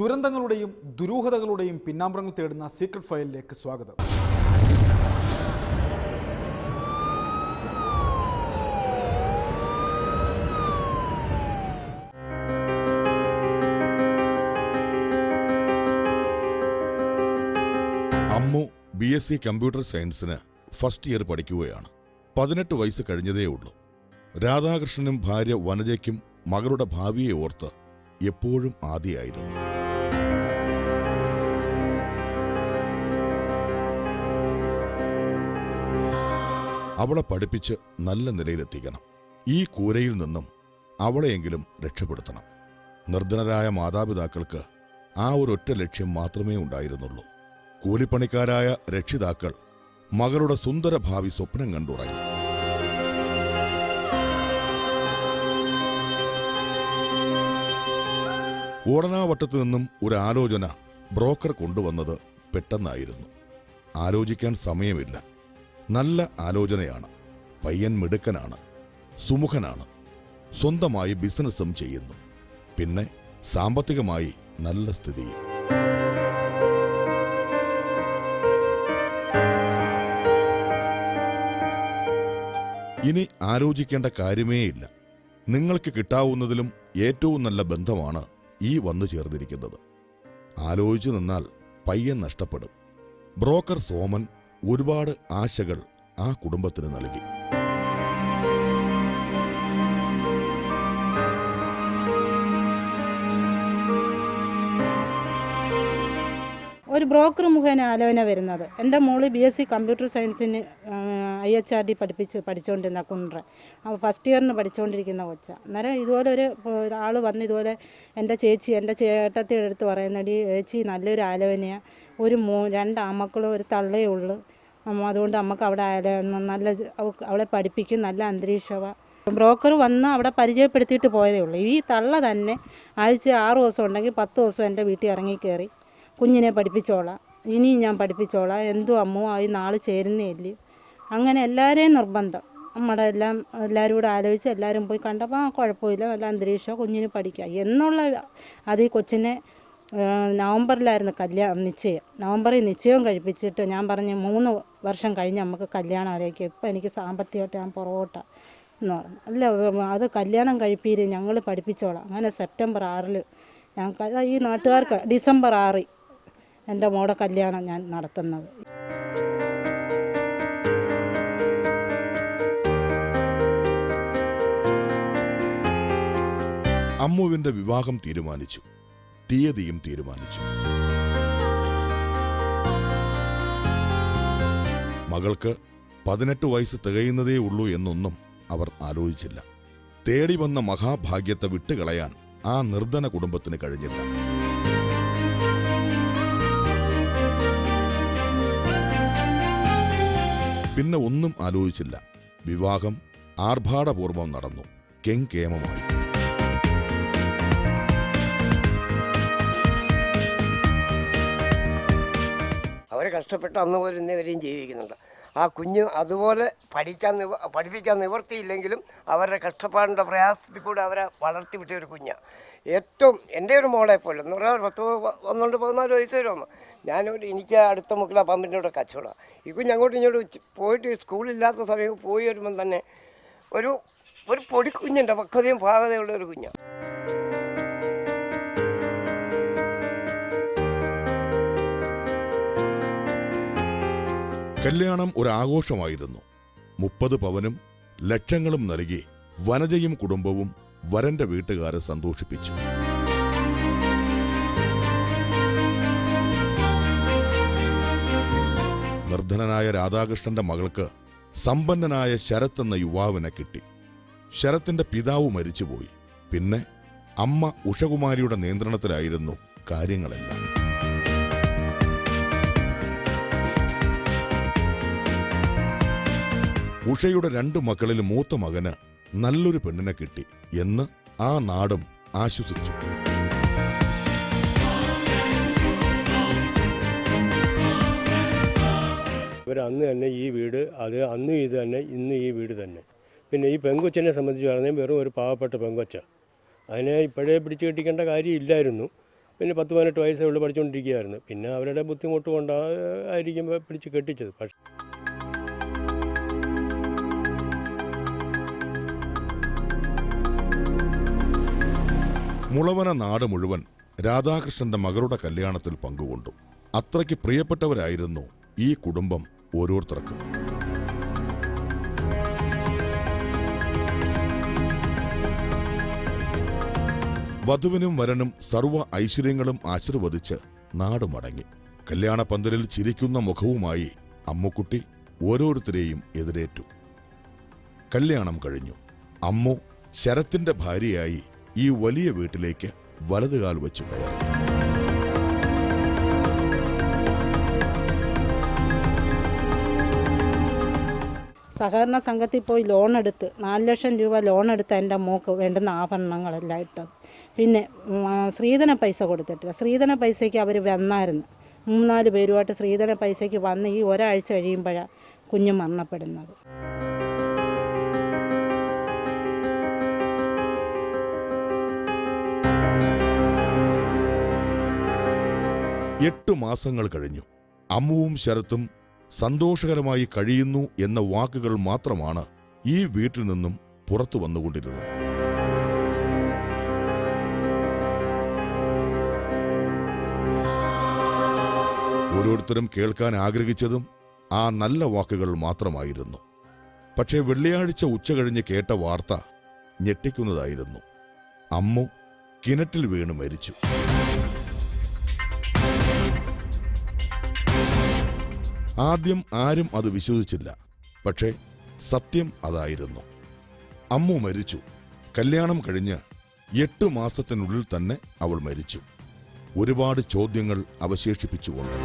ദുരന്തങ്ങളുടെയും ദുരൂഹതകളുടെയും പിന്നാമ്പറങ്ങൾ തേടുന്ന സീക്രട്ട് ഫയലിലേക്ക് സ്വാഗതം. Ammu B S C computer സയൻസിന് ഫസ്റ്റ് ഇയർ പഠിക്കുകയാണ്. പതിനെട്ട് വയസ്സ് കഴിഞ്ഞതേ ഉള്ളൂ. രാധാകൃഷ്ണനും ഭാര്യ വനജയ്ക്കും മകളുടെ ഭാവിയെ ഓർത്ത് എപ്പോഴും ആദിയായിരുന്നു. അവളെ പഠിപ്പിച്ച് നല്ല നിലയിലെത്തിക്കണം. ഈ കൂരയിൽ നിന്നും അവളെയെങ്കിലും രക്ഷപ്പെടുത്തണം. നിർധനരായ മാതാപിതാക്കൾക്ക് ആ ഒരൊറ്റ ലക്ഷ്യം മാത്രമേ ഉണ്ടായിരുന്നുള്ളൂ. കൂലിപ്പണിക്കാരായ രക്ഷിതാക്കൾ മകളുടെ സുന്ദര ഭാവി സ്വപ്നം കണ്ടുറങ്ങി. ഓടനാവട്ടത്തു നിന്നും ഒരു ആലോചന ബ്രോക്കർ കൊണ്ടുവന്നത് പെട്ടെന്നായിരുന്നു. ആലോചിക്കാൻ സമയമില്ല. നല്ല ആലോചനയാണ്. പയ്യൻ മിടുക്കനാണ്. സുമുഖനാണ്. സ്വന്തമായി ബിസിനസ്സും ചെയ്യുന്നു. പിന്നെ സാമ്പത്തികമായി നല്ല സ്ഥിതി ഇനി ആലോചിക്കേണ്ട കാര്യമേയില്ല. നിങ്ങൾക്ക് കിട്ടാവുന്നതിലും ഏറ്റവും നല്ല ബന്ധമാണ് ഈ വന്നു ചേർന്നിരിക്കുന്നത്. ആലോചിച്ചു നിന്നാൽ പയ്യൻ നഷ്ടപ്പെടും. ബ്രോക്കർ സോമൻ ഒരുപാട് ആശകൾ ആ കുടുംബത്തിന് നൽകി. ഒരു ബ്രോക്കർ മുഖേന ആലോചന വരുന്നത്. എന്റെ മോൾ ബി എസ് സി കമ്പ്യൂട്ടർ സയൻസിന് ഐ എച്ച് ആർ ഡി പഠിപ്പിച്ച് പഠിച്ചുകൊണ്ടിരുന്ന കുണ്ട്ര. ഫസ്റ്റ് ഇയറിന് പഠിച്ചുകൊണ്ടിരിക്കുന്ന കൊച്ച. അന്നേരം ഇതുപോലെ ഒരു ഒരാൾ വന്ന് ഇതുപോലെ എന്റെ ചേച്ചി എന്റെ ചേട്ടത്തിയുടെ അടുത്ത് പറയുന്നടി ചേച്ചി നല്ലൊരു ആലോചനയാണ് ഒരു മോ രണ്ട് ആമക്കളും ഒരു തള്ളേ ഉള്ളൂ. അതുകൊണ്ട് നമുക്ക് അവിടെ ആലോചന നല്ല അവളെ പഠിപ്പിക്കും. നല്ല അന്തരീക്ഷമാണ് ബ്രോക്കർ വന്ന് അവിടെ പരിചയപ്പെടുത്തിയിട്ട് പോയതേ ഉള്ളൂ. ഈ തള്ള തന്നെ ആഴ്ച ആറ് ദിവസം ഉണ്ടെങ്കിൽ പത്ത് ദിവസം എന്റെ വീട്ടിൽ ഇറങ്ങി കയറി. കുഞ്ഞിനെ പഠിപ്പിച്ചോളാം. ഇനിയും ഞാൻ പഠിപ്പിച്ചോളാം. എന്തു അമ്മോ ആയി നാൾ ചേരുന്നേ ഇല്ലേ അങ്ങനെ എല്ലാവരെയും നിർബന്ധം. നമ്മുടെ എല്ലാം എല്ലാവരും കൂടെ ആലോചിച്ച് എല്ലാവരും പോയി കണ്ടപ്പോൾ ആ കുഴപ്പമില്ല. നല്ല അന്തരീക്ഷം കുഞ്ഞിന് പഠിക്കാം. എന്നുള്ള അത് ഈ കൊച്ചിനെ നവംബറിലായിരുന്നു കല്യാണം നിശ്ചയം. നവംബറിൽ നിശ്ചയം കഴിപ്പിച്ചിട്ട് ഞാൻ പറഞ്ഞു മൂന്ന് വർഷം കഴിഞ്ഞ് നമുക്ക് കല്യാണം ആലോചിക്കും. ഇപ്പം എനിക്ക് സാമ്പത്തികമായിട്ട് ഞാൻ പുറകോട്ട എന്ന് പറഞ്ഞു. അല്ല അത് കല്യാണം കഴിപ്പീര് ഞങ്ങൾ പഠിപ്പിച്ചോളാം. അങ്ങനെ സെപ്റ്റംബർ ആറിൽ ഞങ്ങൾക്ക് ഈ നാട്ടുകാർക്ക് ഡിസംബർ ആറിൽ എന്റെ മോടെ കല്യാണം ഞാൻ നടത്തുന്നത്. അമ്മുവിന്റെ വിവാഹം തീരുമാനിച്ചു. തീയതിയും തീരുമാനിച്ചു. മകൾക്ക് പതിനെട്ട് വയസ്സ് തികയുന്നതേ ഉള്ളൂ എന്നൊന്നും അവർ ആലോചിച്ചില്ല. തേടി വന്ന മഹാഭാഗ്യത്തെ വിട്ടുകളയാൻ ആ നിർധന കുടുംബത്തിന് കഴിഞ്ഞില്ല. പിന്നെ ഒന്നും ആലോചിച്ചില്ല. വിവാഹം ആർഭാടപൂർവം നടന്നു. കെങ്കേമമായി. അവർ കഷ്ടപ്പെട്ട് അന്ന് പോലും ഇന്നേ വരെയും ജീവിക്കുന്നുണ്ട്. ആ കുഞ്ഞ് അതുപോലെ പഠിക്കാൻ നിവ പഠിപ്പിക്കാൻ നിവർത്തിയില്ലെങ്കിലും അവരുടെ കഷ്ടപ്പാടിന്റെ പ്രയാസത്തിൽ കൂടെ അവരെ വളർത്തി വിട്ടിയ ഒരു കുഞ്ഞാണ് ഏറ്റവും എന്റെ ഒരു മോളെ പോലെ എന്ന് പത്ത് പന്ത്രണ്ട് പതിനാല് വയസ്സ് വരെ വന്നു. ഞാനൊരു എനിക്ക് അടുത്ത മുക്കിലാ പമ്പിന്റെ കൂടെ കച്ചവടം. ഇപ്പം ഞങ്ങോട്ട് ഇങ്ങോട്ടും പോയിട്ട് സ്കൂളില്ലാത്ത സമയം പോയി വരുമ്പം തന്നെ ഒരു ഒരു പൊടിക്കുഞ്ഞുണ്ട് പക്വതയും പാകതയുള്ള ഒരു കുഞ്ഞാണ് കല്യാണം ഒരാഘോഷമായിരുന്നു മുപ്പത് പവനും ലക്ഷങ്ങളും നൽകി വനജയും കുടുംബവും വരന്റെ വീട്ടുകാരെ സന്തോഷിപ്പിച്ചു. നിർധനനായ രാധാകൃഷ്ണന്റെ മകൾക്ക് സമ്പന്നനായ ശരത് എന്ന യുവാവിനെ കിട്ടി. ശരത്തിന്റെ പിതാവ് മരിച്ചുപോയി. പിന്നെ അമ്മ ഉഷകുമാരിയുടെ നിയന്ത്രണത്തിലായിരുന്നു കാര്യങ്ങളെല്ലാം. ഉഷയുടെ രണ്ട് മക്കളിൽ മൂത്ത മകന് നല്ലൊരു പെണ്ണിനെ കിട്ടി എന്ന് ആ നാടും ആശ്വസിച്ചു. അന്ന് തന്നെ ഈ വീട് അത് അന്നും ഇത് തന്നെ ഇന്ന് ഈ വീട് തന്നെ. പിന്നെ ഈ പെങ്കൊച്ചിനെ സംബന്ധിച്ച് പറഞ്ഞാൽ വെറും ഒരു പാവപ്പെട്ട പെങ്കൊച്ച. അതിനെ ഇപ്പോഴേ പിടിച്ചു കെട്ടിക്കേണ്ട കാര്യമില്ലായിരുന്നു. പിന്നെ പത്ത് പതിനെട്ട് വയസ്സേ ഉള്ളൂ പഠിച്ചുകൊണ്ടിരിക്കുകയായിരുന്നു. പിന്നെ അവരുടെ ബുദ്ധിമുട്ട് കൊണ്ടായിരിക്കും പിടിച്ച് കെട്ടിച്ചത്. പക്ഷേ മുളവന നാട് മുഴുവൻ രാധാകൃഷ്ണന്റെ മകളുടെ കല്യാണത്തിൽ പങ്കുകൊണ്ടു. അത്രയ്ക്ക് പ്രിയപ്പെട്ടവരായിരുന്നു ഈ കുടുംബം ഓരോരുത്തർക്കും. വധുവിനും വരനും സർവ ഐശ്വര്യങ്ങളും ആശീർവദിച്ച് നാട് മടങ്ങി. കല്യാണപ്പന്തലിൽ ചിരിക്കുന്ന മുഖവുമായി അമ്മുക്കുട്ടി ഓരോരുത്തരെയും എതിരേറ്റു. കല്യാണം കഴിഞ്ഞു. അമ്മു ശരത്തിന്റെ ഭാര്യയായി ഈ വലിയ വീട്ടിലേക്ക് വലതുകാൽ വെച്ചു കയറി. സഹകരണ സംഘത്തിൽ പോയി ലോൺ എടുത്ത് നാല് ലക്ഷം രൂപ ലോൺ എടുത്ത് എന്റെ മോക്ക് വേണ്ടുന്ന ആഭരണങ്ങളെല്ലാം ഇട്ടത്. പിന്നെ സ്ത്രീധന പൈസ കൊടുത്തിട്ടില്ല. സ്ത്രീധന പൈസയ്ക്ക് അവർ വന്നായിരുന്നു. മൂന്നാൽ പേരുമായിട്ട് സ്ത്രീധന പൈസയ്ക്ക് വന്ന് ഈ ഒരാഴ്ച കഴിയുമ്പോഴാണ് കുഞ്ഞ് മരണപ്പെടുന്നത്. എട്ട് മാസങ്ങൾ കഴിഞ്ഞു. അമ്മുവും ശരത്തും സന്തോഷകരമായി കഴിയുന്നു എന്ന വാക്കുകൾ മാത്രമാണ് ഈ വീട്ടിൽ നിന്നും പുറത്തു വന്നുകൊണ്ടിരുന്നത്. ഓരോരുത്തരും കേൾക്കാൻ ആഗ്രഹിച്ചതും ആ നല്ല വാക്കുകൾ മാത്രമായിരുന്നു. പക്ഷേ വെള്ളിയാഴ്ച ഉച്ച കഴിഞ്ഞ് കേട്ട വാർത്ത ഞെട്ടിക്കുന്നതായിരുന്നു. അമ്മു കിണറ്റിൽ വീണ് മരിച്ചു. ആദ്യം ആരും അത് വിശ്വസിച്ചില്ല. പക്ഷേ സത്യം അതായിരുന്നു. അമ്മു മരിച്ചു. കല്യാണം കഴിഞ്ഞ് എട്ട് മാസത്തിനുള്ളിൽ തന്നെ അവൾ മരിച്ചു. ഒരുപാട് ചോദ്യങ്ങൾ അവശേഷിപ്പിച്ചുകൊണ്ട്.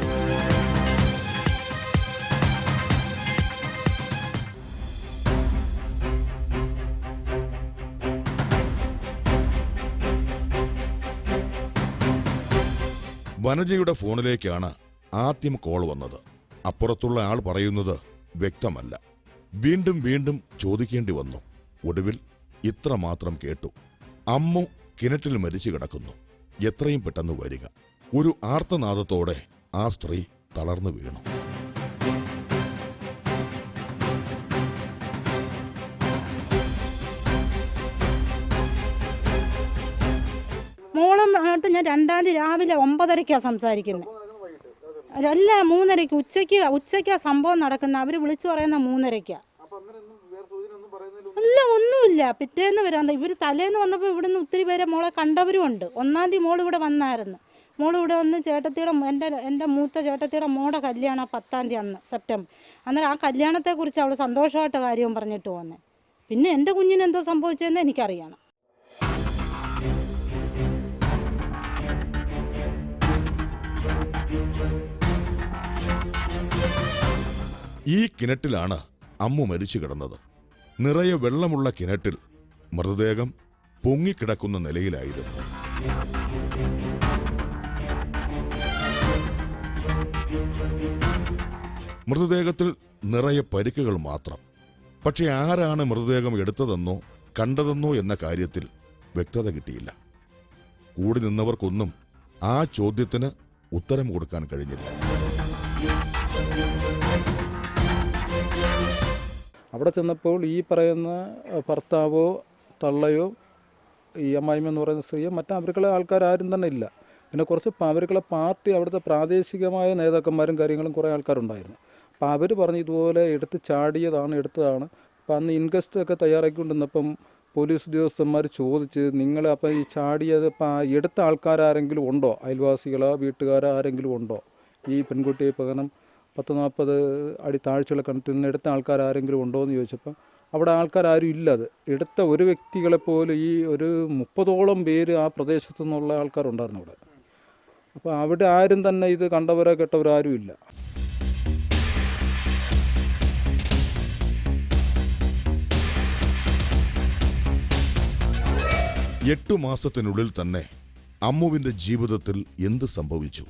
വനജയുടെ ഫോണിലേക്കാണ് ആദ്യം കോൾ വന്നത്. അപ്പുറത്തുള്ള ആൾ പറയുന്നത് വ്യക്തമല്ല. വീണ്ടും വീണ്ടും ചോദിക്കേണ്ടി വന്നു. ഒടുവിൽ ഇത്ര മാത്രം കേട്ടു. അമ്മു കിണറ്റിൽ മരിച്ചു കിടക്കുന്നു. എത്രയും പെട്ടെന്ന് വരിക. ഒരു ആർത്തനാദത്തോടെ ആ സ്ത്രീ തളർന്നു വീണു. മോളുമായിട്ട് ഞാൻ രണ്ടാം തീയതി രാവിലെ ഒമ്പതരയ്ക്കാണ് സംസാരിക്കുന്നത് അല്ല മൂന്നരയ്ക്ക്. ഉച്ചയ്ക്ക് ഉച്ചയ്ക്കാ സംഭവം നടക്കുന്ന അവർ വിളിച്ചു പറയുന്ന മൂന്നരയ്ക്കാ. അല്ല ഒന്നുമില്ല. പിറ്റേന്ന് വരാൻ ഇവർ തലേന്ന് വന്നപ്പോൾ ഇവിടുന്ന് ഒത്തിരി പേരെ മോളെ കണ്ടവരും ഉണ്ട്. ഒന്നാം തീയതി മോൾ ഇവിടെ വന്നായിരുന്നു. മോൾ ഇവിടെ വന്ന് ചേട്ടത്തിയുടെ എന്റെ എന്റെ മൂത്ത ചേട്ടത്തിയുടെ മോടെ കല്യാണം പത്താം തീയതി അന്ന് സെപ്റ്റംബർ. അന്നേരം ആ കല്യാണത്തെക്കുറിച്ച് അവൾ സന്തോഷമായിട്ട് കാര്യവും പറഞ്ഞിട്ട് വന്നേ. പിന്നെ എന്റെ കുഞ്ഞിന് എന്തോ സംഭവിച്ചതെന്ന് എനിക്കറിയണം. ഈ കിണറ്റിലാണ് അമ്മു മരിച്ചു കിടന്നത്. നിറയെ വെള്ളമുള്ള കിണറ്റിൽ മൃതദേഹം പൊങ്ങിക്കിടക്കുന്ന നിലയിലായിരുന്നു. മൃതദേഹത്തിൽ നിറയെ പരിക്കുകൾ മാത്രം. പക്ഷെ ആരാണ് മൃതദേഹം എടുത്തതെന്നോ കണ്ടതെന്നോ എന്ന കാര്യത്തിൽ വ്യക്തത കിട്ടിയില്ല. കൂടി നിന്നവർക്കൊന്നും ആ ചോദ്യത്തിന് ഉത്തരം കൊടുക്കാൻ കഴിഞ്ഞില്ല. അവിടെ ചെന്നപ്പോൾ ഈ പറയുന്ന ഭർത്താവോ തള്ളയോ ഈ അമ്മായിമ്മ എന്ന് പറയുന്ന സ്ത്രീയോ മറ്റു അവർക്കുള്ള ആൾക്കാരും തന്നെ ഇല്ല. പിന്നെ കുറച്ച് അവർക്കുള്ള പാർട്ടി അവിടുത്തെ പ്രാദേശികമായ നേതാക്കന്മാരും കാര്യങ്ങളും കുറേ ആൾക്കാരുണ്ടായിരുന്നു. അപ്പോൾ അവർ പറഞ്ഞ് ഇതുപോലെ എടുത്ത് ചാടിയതാണ് എടുത്തതാണ്. അപ്പോൾ അന്ന് ഇൻക്വസ്റ്റ് ഒക്കെ തയ്യാറാക്കിക്കൊണ്ടിരുന്നപ്പം പോലീസ് ഉദ്യോഗസ്ഥന്മാർ ചോദിച്ച് നിങ്ങൾ അപ്പോൾ ഈ ചാടിയത് ഇപ്പം ആ എടുത്ത ആൾക്കാരാരെങ്കിലും ഉണ്ടോ? അയൽവാസികളോ വീട്ടുകാരോ ആരെങ്കിലും ഉണ്ടോ? ഈ പെൺകുട്ടിയെ പകരം പത്ത് നാൽപ്പത് അടി താഴ്ചയുള്ള കിണറ്റിൽ നിന്ന് എടുത്ത ആൾക്കാർ ആരെങ്കിലും ഉണ്ടോ എന്ന് ചോദിച്ചപ്പോൾ അവിടെ ആൾക്കാരും ഇല്ല അത്. എടുത്ത ഒരു വ്യക്തികളെ പോലും ഈ ഒരു മുപ്പതോളം പേര് ആ പ്രദേശത്തു നിന്നുള്ള ആൾക്കാരുണ്ടായിരുന്നു അവിടെ. അപ്പോൾ അവിടെ ആരും തന്നെ ഇത് കണ്ടവരോ കേട്ടവരോ ആരും ഇല്ല. എട്ടു മാസത്തിനുള്ളിൽ തന്നെ അമ്മുവിന്റെ ജീവിതത്തിൽ എന്ത് സംഭവിച്ചു?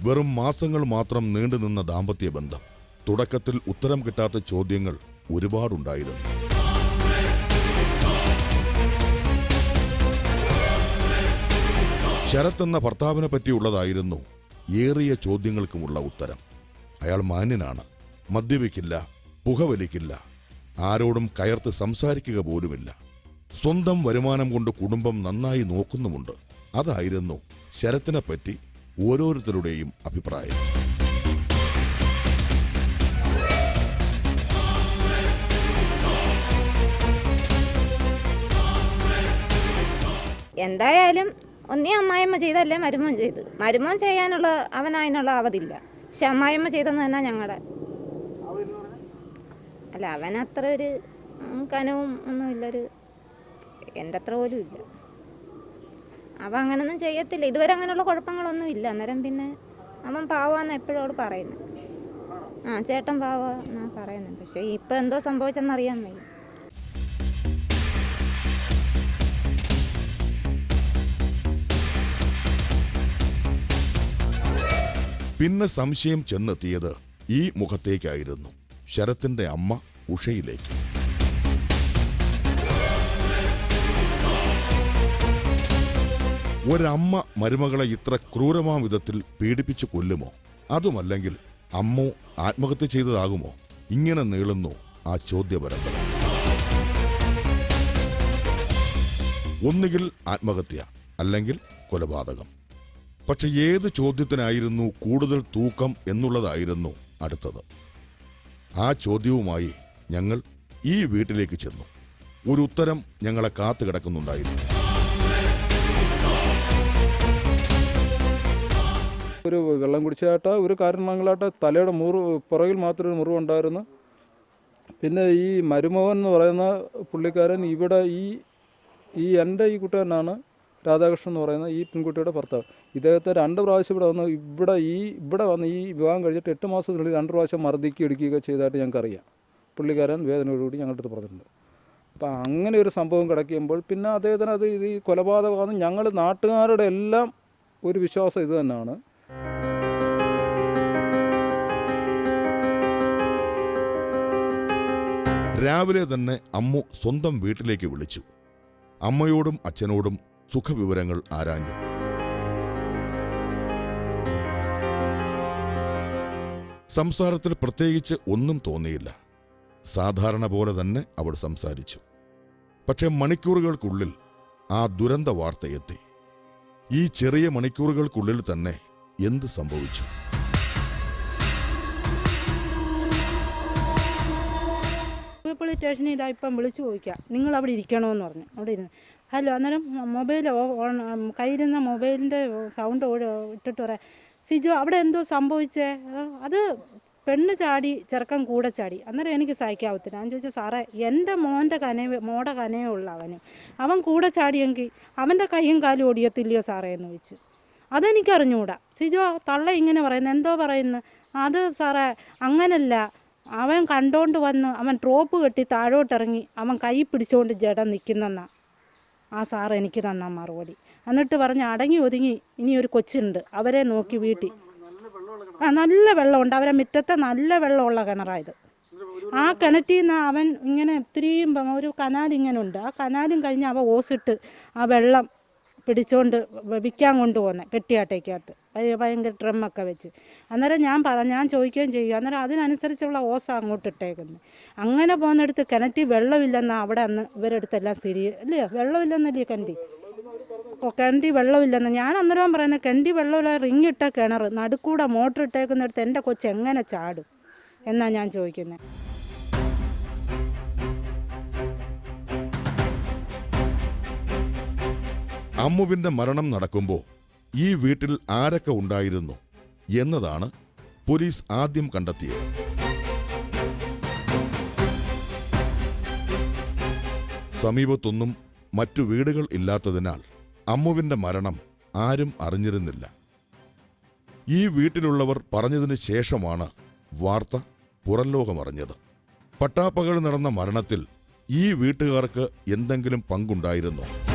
വെറും മാസങ്ങൾ മാത്രം നീണ്ടുനിന്ന ദാമ്പത്യ ബന്ധം. തുടക്കത്തിൽ ഉത്തരം കിട്ടാത്ത ചോദ്യങ്ങൾ ഒരുപാടുണ്ടായിരുന്നു. ശരത് എന്ന ഭർത്താവിനെ പറ്റിയുള്ളതായിരുന്നു ഏറിയ ചോദ്യങ്ങൾക്കുമുള്ള ഉത്തരം. അയാൾ മാന്യനാണ് മദ്യപിക്കില്ല പുകവലിക്കില്ല ആരോടും കയർത്ത് സംസാരിക്കുക പോലുമില്ല. സ്വന്തം വരുമാനം കൊണ്ട് കുടുംബം നന്നായി നോക്കുന്നുമുണ്ട്. അതായിരുന്നു ശരത്തിനെ പറ്റി ഓരോരുത്തരുടെയും അഭിപ്രായം. എന്തായാലും ഒന്നേ അമ്മായിമ്മ ചെയ്തല്ലേ മരുമോൻ ചെയ്ത്. മരുമോൻ ചെയ്യാനുള്ള അവനതിനുള്ള അവധില്ല പക്ഷെ അമ്മായിമ്മ ചെയ്തെന്ന് തന്നെ ഞങ്ങളുടെ അല്ല അവനത്ര ഒരു കനവും ഒന്നുമില്ലൊരു എന്റെ അത്ര പോലും ഇല്ല അവൻ അങ്ങനൊന്നും ചെയ്യത്തില്ല. ഇതുവരെ അങ്ങനെയുള്ള കുഴപ്പങ്ങളൊന്നും ഇല്ല. അന്നേരം പിന്നെ അവൻ പാവാന്ന് എപ്പോഴും അവൾ പറയുന്നത് ആ ചേട്ടൻ പാവാ എന്നാ പറയുന്നത് പക്ഷേ ഇപ്പം എന്തോ സംഭവിച്ചെന്നറിയാൻ വയ്യ. പിന്നെ സംശയം ചെന്നെത്തിയത് ഈ മുഖത്തേക്കായിരുന്നു. ശരത്തിന്റെ അമ്മ ഉഷയിലേക്ക്. ഒരമ്മ മരുമകളെ ഇത്ര ക്രൂരമാം വിധത്തിൽ പീഡിപ്പിച്ചു കൊല്ലുമോ? അതുമല്ലെങ്കിൽ അമ്മ ആത്മഹത്യ ചെയ്തതാകുമോ? ഇങ്ങനെ നീളുന്നു ആ ചോദ്യപരമ്പര. ഒന്നുകിൽ ആത്മഹത്യ അല്ലെങ്കിൽ കൊലപാതകം. പക്ഷെ ഏത് ചോദ്യത്തിനായിരുന്നു കൂടുതൽ തൂക്കം എന്നുള്ളതായിരുന്നു അടുത്തത്. ആ ചോദ്യവുമായി ഞങ്ങൾ ഈ വീട്ടിലേക്ക് ചെന്നു. ഒരു ഉത്തരം ഞങ്ങളെ കാത്തു കിടക്കുന്നുണ്ടായിരുന്നു ഒരു വെള്ളം കുടിച്ചാട്ട ഒരു കാരണങ്ങളാട്ട തലയുടെ മുറി പുറകിൽ മാത്രം ഒരു മുറിവുണ്ടായിരുന്നു. പിന്നെ ഈ മരുമോഹൻ എന്ന് പറയുന്ന പുള്ളിക്കാരൻ ഇവിടെ ഈ ഈ എന്റെ ഈ കുട്ടുകാരനാണ് രാധാകൃഷ്ണൻ എന്ന് പറയുന്ന ഈ പെൺകുട്ടിയുടെ ഭർത്താവ്. ഇദ്ദേഹത്തെ രണ്ട് പ്രാവശ്യം ഇവിടെ വന്ന് ഇവിടെ ഈ ഇവിടെ വന്ന് ഈ വിവാഹം കഴിഞ്ഞിട്ട് എട്ട് മാസത്തിനുള്ളിൽ രണ്ട് പ്രാവശ്യം മർദ്ദിക്കുക എടുക്കുകയൊക്കെ ചെയ്തതായിട്ട് ഞങ്ങൾക്കറിയാം. പുള്ളിക്കാരൻ വേദനയോടുകൂടി ഞങ്ങളുടെ അടുത്ത് പറഞ്ഞിട്ടുണ്ട്. അപ്പം അങ്ങനെ ഒരു സംഭവം കിടക്കുമ്പോൾ പിന്നെ അദ്ദേഹത്തിന് അത് ഇത് ഈ കൊലപാതകമാണ് ഞങ്ങൾ നാട്ടുകാരുടെ എല്ലാം ഒരു വിശ്വാസം ഇത് തന്നെയാണ്. രാവിലെ തന്നെ അമ്മു സ്വന്തം വീട്ടിലേക്ക് വിളിച്ചു. അമ്മയോടും അച്ഛനോടും സുഖവിവരങ്ങൾ ആരാഞ്ഞു. സംസാരത്തിൽ പ്രത്യേകിച്ച് ഒന്നും തോന്നിയില്ല. സാധാരണ പോലെ തന്നെ അവൾ സംസാരിച്ചു. പക്ഷെ മണിക്കൂറുകൾക്കുള്ളിൽ ആ ദുരന്ത വാർത്തയെത്തി ഈ ചെറിയ മണിക്കൂറുകൾക്കുള്ളിൽ തന്നെ എന്ത് സംഭവിച്ചു? പോലീസ് സ്റ്റേഷനിൽ ഇതാ ഇപ്പം വിളിച്ചു ചോദിക്കുക. നിങ്ങൾ അവിടെ ഇരിക്കണമെന്ന് പറഞ്ഞു. അവിടെ ഇരുന്ന്. ഹലോ അന്നേരം മൊബൈൽ ഓൺ കയ്യിലിരുന്ന മൊബൈലിന്റെ സൗണ്ട് ഇട്ടിട്ട് പറയാം സിജു അവിടെ എന്തോ സംഭവിച്ചേ? അത് പെണ്ണ് ചാടി ചെറുക്കൻ കൂടെ ചാടി. അന്നേരം എനിക്ക് സഹിക്കാവത്തില്ല. ഞാൻ ചോദിച്ചു സാറേ എന്റെ മോന്റെ കനവ് മോടെ കനവേ ഉള്ള അവന്. അവൻ കൂടെ ചാടിയെങ്കിൽ അവന്റെ കൈയും കാലും ഓടിയത്തില്ലയോ സാറേ? എന്ന് ചോദിച്ചു. അതെനിക്കറിഞ്ഞുകൂടാ സിജോ തള്ള ഇങ്ങനെ പറയുന്നു. എന്തോ പറയുന്നു. അത് സാറേ അങ്ങനല്ല. അവൻ കണ്ടോണ്ട് വന്ന് അവൻ ട്രോപ്പ് കെട്ടി താഴോട്ടിറങ്ങി അവൻ കൈ പിടിച്ചുകൊണ്ട് ജഡ നിൽക്കുന്നെന്നാ ആ സാർ എനിക്ക് തന്ന മറുപടി. എന്നിട്ട് പറഞ്ഞ് അടങ്ങി ഒതുങ്ങി ഇനി ഒരു കൊച്ചുണ്ട്. അവരെ നോക്കി വീട്ടിൽ ആ നല്ല വെള്ളമുണ്ട്. അവരെ മുറ്റത്തെ നല്ല വെള്ളമുള്ള കിണറായത് ആ കിണറ്റിൽ നിന്ന് അവൻ ഇങ്ങനെ ഇത്തിരിയും ഒരു കനാലിങ്ങനെ ഉണ്ട് ആ കനാലും കഴിഞ്ഞ് അവ ഓസിട്ട് ആ വെള്ളം പിടിച്ചുകൊണ്ട് വിൽക്കാൻ കൊണ്ടുപോകുന്നത് പെട്ടിയാട്ടയ്ക്കകത്ത്. ഭയ- ഭയങ്കര ഡ്രമ്മൊക്കെ വെച്ച്. അന്നേരം ഞാൻ പറ ഞാൻ ചോദിക്കുകയും ചെയ്യും. അന്നേരം അതിനനുസരിച്ചുള്ള ഓസ അങ്ങോട്ട് ഇട്ടേക്കുന്നത് അങ്ങനെ പോകുന്നിടത്ത് കിണറ്റിൽ വെള്ളമില്ലെന്നാ അവിടെ അന്ന് ഇവരെടുത്തെല്ലാം സിരി അല്ലയോ വെള്ളമില്ലെന്നല്ലേ കണ്ടി? കിണറ്റി വെള്ളമില്ലെന്ന്. ഞാൻ അന്നേരം പറയുന്നത് കണ്ടി വെള്ളമില്ല റിങ് ഇട്ട കിണർ നടുക്കൂടെ മോട്ടർ ഇട്ടേക്കുന്നിടത്ത് എന്റെ കൊച്ചെങ്ങനെ ചാടും? എന്നാണ് ഞാൻ ചോദിക്കുന്നത് അമ്മുവിന്റെ മരണം നടക്കുമ്പോൾ ഈ വീട്ടിൽ ആരൊക്കെ ഉണ്ടായിരുന്നു എന്നതാണ് പോലീസ് ആദ്യം കണ്ടെത്തിയത്. സമീപത്തൊന്നും മറ്റു വീടുകൾ ഇല്ലാത്തതിനാൽ അമ്മുവിന്റെ മരണം ആരും അറിഞ്ഞിരുന്നില്ല. ഈ വീട്ടിലുള്ളവർ പറഞ്ഞതിന് ശേഷമാണ് വാർത്ത പുറംലോകമറിഞ്ഞത്. പട്ടാപ്പകൽ നടന്ന മരണത്തിൽ ഈ വീട്ടുകാർക്ക് എന്തെങ്കിലും പങ്കുണ്ടായിരുന്നോ?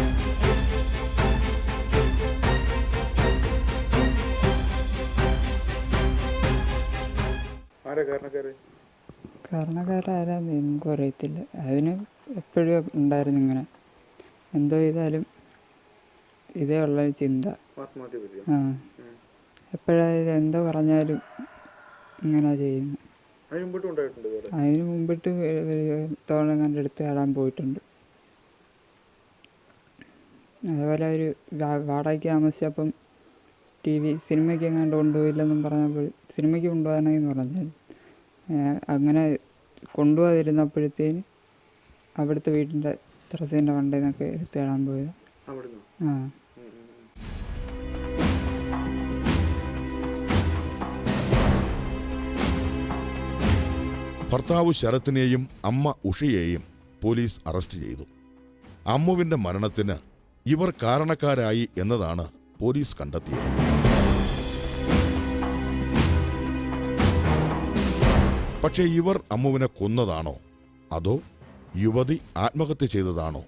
കാരണക്കാരാരാന്ന് എനിക്കും അറിയത്തില്ല. അതിന് എപ്പോഴും ഉണ്ടായിരുന്നു ഇങ്ങനെ. എന്തോ ചെയ്താലും ഇതേ ഉള്ള ചിന്ത. ആ. എപ്പോഴായാലും എന്തോ പറഞ്ഞാലും ഇങ്ങനെ ചെയ്യുന്നു. അതിന് മുമ്പിട്ട് തോളം കണ്ടെടുത്ത് ആടാൻ പോയിട്ടുണ്ട്. അതുപോലെ ഒരു വാടകയ്ക്ക് താമസിച്ചപ്പം ടി വി സിനിമയ്ക്ക് എങ്ങാണ്ട് കൊണ്ടുപോയില്ലെന്നും പറഞ്ഞപ്പോൾ സിനിമയ്ക്ക് കൊണ്ടുപോകാനായി പറഞ്ഞാൽ അങ്ങനെ കൊണ്ടുപോകാതിരുന്നപ്പോഴത്തേന് അവിടുത്തെ വീടിന്റെ ടെറസിന്റെ വണ്ടിയിൽ നിന്നൊക്കെ എടുത്ത് കാണാൻ പോയത്. ആ. ഭർത്താവ് ശരത്തിനെയും അമ്മ ഉഷയെയും പോലീസ് അറസ്റ്റ് ചെയ്തു. അമ്മുവിന്റെ മരണത്തിന് ഇവർ കാരണക്കാരായി എന്നതാണ് പോലീസ് കണ്ടെത്തിയത്. പക്ഷേ ഇവർ അമ്മുവിനെ കൊന്നതാണോ? അതോ യുവതി ആത്മഹത്യ ചെയ്തതാണോ?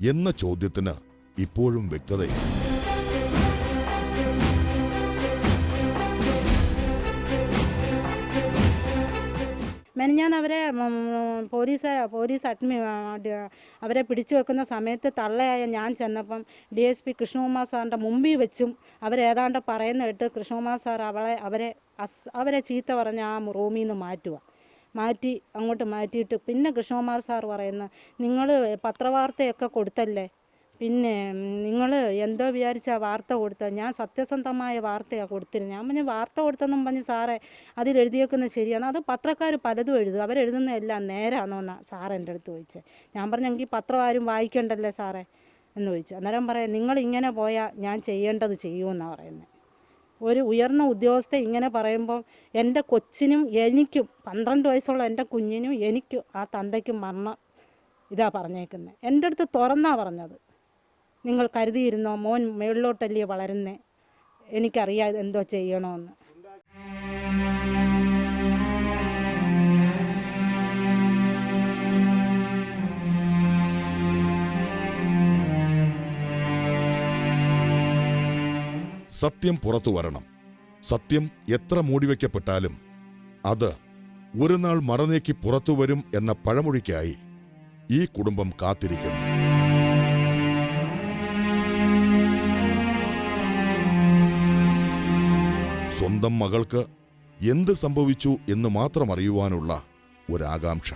എന്ന ചോദ്യത്തിന് ഇപ്പോഴും വ്യക്തതയില്ല. മെനഞ്ഞാൻ അവരെ പോലീസ് പോലീസ് അഡ്മി അവരെ പിടിച്ചു വെക്കുന്ന സമയത്ത് തള്ളയായ ഞാൻ ചെന്നപ്പം ഡി എസ് പി കൃഷ്ണകുമാർ സാറിന്റെ മുമ്പിൽ വെച്ചും അവരേതാണ്ട് പറയുന്ന കേട്ട് കൃഷ്ണകുമാർ സാർ അവളെ അവരെ അവരെ ചീത്ത പറഞ്ഞ് ആ റൂമിൽ നിന്ന് മാറ്റുക മാറ്റി അങ്ങോട്ട് മാറ്റിയിട്ട്. പിന്നെ കൃഷ്ണകുമാർ സാർ പറയുന്ന നിങ്ങൾ പത്രവാർത്തയൊക്കെ കൊടുത്തല്ലേ? പിന്നെ നിങ്ങൾ എന്തോ വിചാരിച്ച വാർത്ത കൊടുത്തത്. ഞാൻ സത്യസന്ധമായ വാർത്തയാണ് കൊടുത്തിരുന്നത് ഞാൻ പിന്നെ വാർത്ത കൊടുത്തെന്നും പറഞ്ഞ് സാറേ അതിൽ എഴുതിയേക്കുന്നത് ശരിയാണ്. അത് പത്രക്കാർ പലതും എഴുതും. അവരെഴുതുന്ന എല്ലാം നേരാണോ എന്നാ സാർ എന്റെ അടുത്ത് ചോദിച്ചത് ഞാൻ പറഞ്ഞെങ്കിൽ പത്രം ആരും വായിക്കണ്ടല്ലേ സാറേ? എന്ന് ചോദിച്ചു. അന്നേരം പറയാം നിങ്ങൾ ഇങ്ങനെ പോയാൽ ഞാൻ ചെയ്യേണ്ടത് ചെയ്യുമെന്നാണ് പറയുന്നത് ഒരു ഉയർന്ന ഉദ്യോഗസ്ഥ ഇങ്ങനെ പറയുമ്പോൾ എന്റെ കൊച്ചിനും എനിക്കും പന്ത്രണ്ട് വയസ്സുള്ള എന്റെ കുഞ്ഞിനും എനിക്കും ആ തന്തയ്ക്കും മരണം ഇതാ പറഞ്ഞേക്കുന്നത് എന്റെ അടുത്ത് തുറന്നാ പറഞ്ഞത്. നിങ്ങൾ കരുതിയിരുന്നോ മോൻ മേളിലോട്ടല്ലേ വളരുന്നേ? എനിക്കറിയാം എന്തോ ചെയ്യണമെന്ന് സത്യം പുറത്തു വരണം. സത്യം എത്ര മൂടിവെക്കപ്പെട്ടാലും അത് ഒരു നാൾ മറനീക്കി പുറത്തു വരും എന്ന പഴമൊഴിക്കായി ഈ കുടുംബം കാത്തിരിക്കുന്നു. സ്വന്തം മകൾക്ക് എന്ത് സംഭവിച്ചു എന്ന് മാത്രം അറിയുവാനുള്ള ഒരാകാംക്ഷ.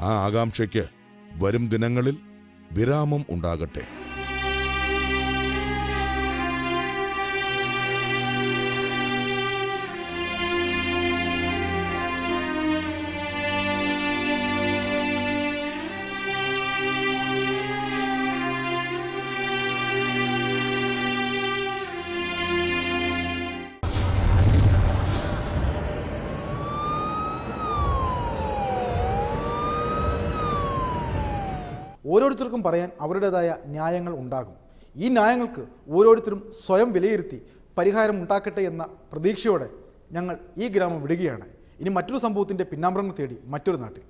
ആ ആകാംക്ഷയ്ക്ക് വരും ദിനങ്ങളിൽ വിരാമം ഉണ്ടാകട്ടെ. ഓരോരുത്തർക്കും പറയാൻ അവരുടേതായ ന്യായങ്ങൾ ഉണ്ടാകും. ഈ ന്യായങ്ങൾക്ക് ഓരോരുത്തരും സ്വയം വിലയിരുത്തി പരിഹാരം ഉണ്ടാക്കട്ടെ എന്ന പ്രതീക്ഷയോടെ ഞങ്ങൾ ഈ ഗ്രാമം വിടുകയാണ്. ഇനി മറ്റൊരു സംഭവത്തിന്റെ പിന്നാമ്പുറങ്ങൾ തേടി മറ്റൊരു നാട്ടിൽ.